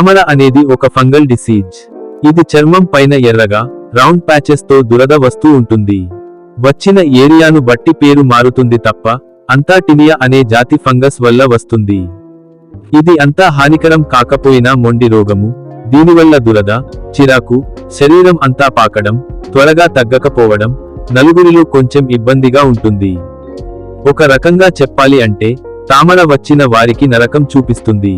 తామర అనేది ఒక ఫంగల్ డిసీజ్. ఇది చర్మం పైన ఎర్రగా రౌండ్ ప్యాచెస్తో దురద వస్తూ ఉంటుంది. వచ్చిన ఏరియాను బట్టి పేరు మారుతుంది తప్ప అంతా టినియా అనే జాతి ఫంగస్ వల్ల వస్తుంది. ఇది అంతా హానికరం కాకపోయినా మొండి రోగము దీనివల్ల దురద చిరాకు శరీరం అంతా పాకడం త్వరగా తగ్గకపోవడం నలుగురిలో కొంచెం ఇబ్బందిగా ఉంటుంది. ఒక రకంగా చెప్పాలి అంటే తామర వచ్చిన వారికి నరకం చూపిస్తుంది.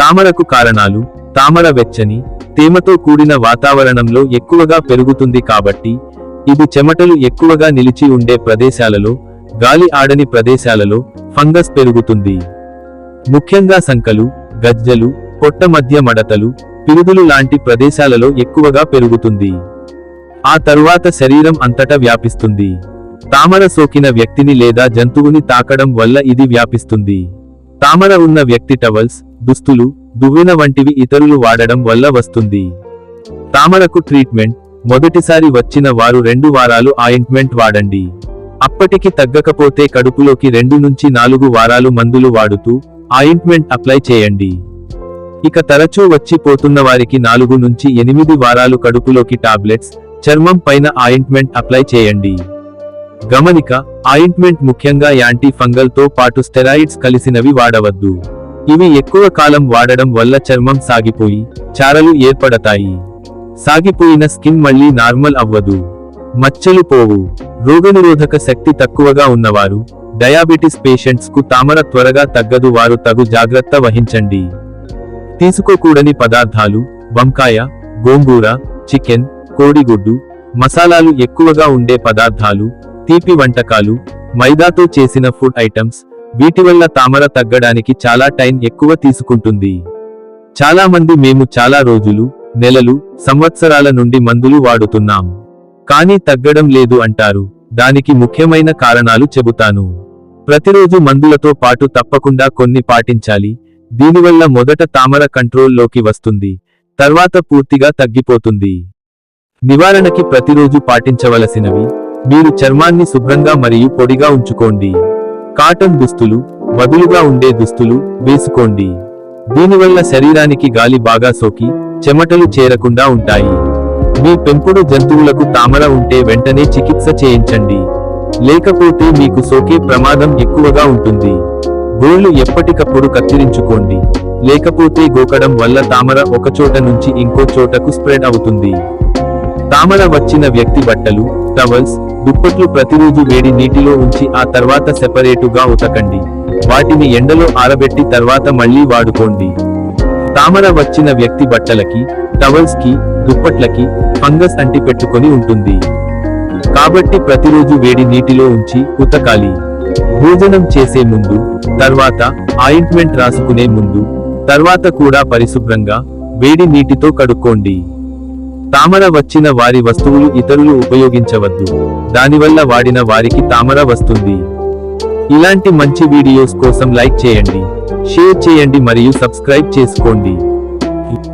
తామరకు కారణాలు తామర వెచ్చని తేమతో కూడిన వాతావరణంలో ఎక్కువగా పెరుగుతుంది కాబట్టి ఇది చెమటలు ఎక్కువగా నిలిచి ఉండే ప్రదేశాలలో గాలి ఆడని ప్రదేశాలలో ఫంగస్ పెరుగుతుంది. ముఖ్యంగా సంకలు గజ్జలు పొట్ట మధ్య మడతలు పిరుదులు లాంటి ప్రదేశాలలో ఎక్కువగా పెరుగుతుంది. ఆ తరువాత శరీరం అంతటా వ్యాపిస్తుంది. తామర సోకిన వ్యక్తిని లేదా జంతువుని తాకడం వల్ల ఇది వ్యాపిస్తుంది. తామర ఉన్న వ్యక్తి టవల్స్ దుస్తులు దువ్వెన వంటివి ఇతరులు వాడడం వల్ల వస్తుంది. తామరకు ట్రీట్మెంట్. మొదటిసారి వచ్చిన వారు రెండు వారాలు ఆయింట్మెంట్ వాడండి. అప్పటికి తగ్గకపోతే కడుపులోకి రెండు నుంచి నాలుగు వారాలు మందులు వాడుతూ ఆయింట్మెంట్ అప్లై చేయండి. ఇక తరచూ వచ్చిపోతున్న వారికి నాలుగు నుంచి ఎనిమిది వారాలు కడుపులోకి టాబ్లెట్స్ చర్మం పైన ఆయింట్మెంట్ అప్లై చేయండి. గమనిక ఆయింట్మెంట్ ముఖ్యంగా యాంటీ ఫంగల్తో పాటు స్టెరాయిడ్స్ కలిసినవి వాడవద్దు. ఇవి ఎక్కువ కాలం వాడడం వల్ల చర్మం సాగిపోయి చారలు ఏర్పడతాయి. సాగిపోయిన స్కిన్ మళ్ళీ నార్మల్ అవ్వదు. మచ్చలు పోవు. రోగనిరోధక శక్తి తక్కువగా ఉన్నవారు డయాబెటిస్ పేషెంట్స్కు తామర త్వరగా తగ్గదు వారు తగు జాగ్రత్త వహించండి. తీసుకోకూడని పదార్థాలు వంకాయ గోంగూర చికెన్ కోడిగుడ్డు మసాలాలు ఎక్కువగా ఉండే పదార్థాలు తీపి వంటకాలు మైదాతో చేసిన ఫుడ్ ఐటమ్స్ వీటి వల్ల తామర తగ్గడానికి చాలా టైం ఎక్కువ తీసుకుంటుంది. చాలా మంది మేము చాలా రోజులు నెలలు సంవత్సరాల నుండి మందులు వాడుతున్నాం. కానీ తగ్గడం లేదు అంటారు. దానికి ముఖ్యమైన కారణాలు చెబుతాను. ప్రతిరోజు మందులతో పాటు తప్పకుండా కొన్ని పాటించాలి. దీనివల్ల మొదట తామర కంట్రోల్లోకి వస్తుంది. తర్వాత పూర్తిగా తగ్గిపోతుంది. నివారణకి ప్రతిరోజు పాటించవలసినవి మీరు చర్మాన్ని శుభ్రంగా మరియు పొడిగా ఉంచుకోండి. కాటన్ దుస్తులు వదులుగా ఉండే దుస్తులు వేసుకోండి. దీనివల్ల శరీరానికి గాలి బాగా సోకి చెమటలు చేరకుండా ఉంటాయి. మీ పెంపుడు జంతువులకు తామర ఉంటే వెంటనే చికిత్స చేయించండి. లేకపోతే మీకు సోకే ప్రమాదం ఎక్కువగా ఉంటుంది. గోళ్ళు ఎప్పటికప్పుడు కత్తిరించుకోండి. లేకపోతే గోకడం వల్ల తామర ఒకచోట నుంచి ఇంకో చోటకు స్ప్రెడ్ అవుతుంది. తామర వచ్చిన వ్యక్తి బట్టలు టవల్స్ దుప్పట్లు ప్రతిరోజు వేడి నీటిలో ఉంచి ఆ తర్వాత సెపరేటుగా ఉతకండి. వాటిని ఎండలో ఆరబెట్టి తర్వాత మళ్ళీ వాడుకోండి. తామర వచ్చిన వ్యక్తి బట్టలకి టవల్స్కి దుప్పట్లకి ఫంగస్ అంటి పెట్టుకొని ఉంటుంది. కాబట్టి ప్రతిరోజు వేడి నీటిలో ఉంచి ఉతకాలి. భోజనం చేసే ముందు తర్వాత ఆయింట్మెంట్ రాసుకునే ముందు తర్వాత కూడా పరిశుభ్రంగా వేడి నీటితో కడుక్కోండి. తామర వచ్చిన వారి వస్తువులు ఇతరులు ఉపయోగించవద్దు. దానివల్ల వాడిన వారికి తామర వస్తుంది. ఇలాంటి మంచి వీడియోస్ కోసం లైక్ చేయండి. షేర్ చేయండి మరియు సబ్స్క్రైబ్ చేసుకోండి.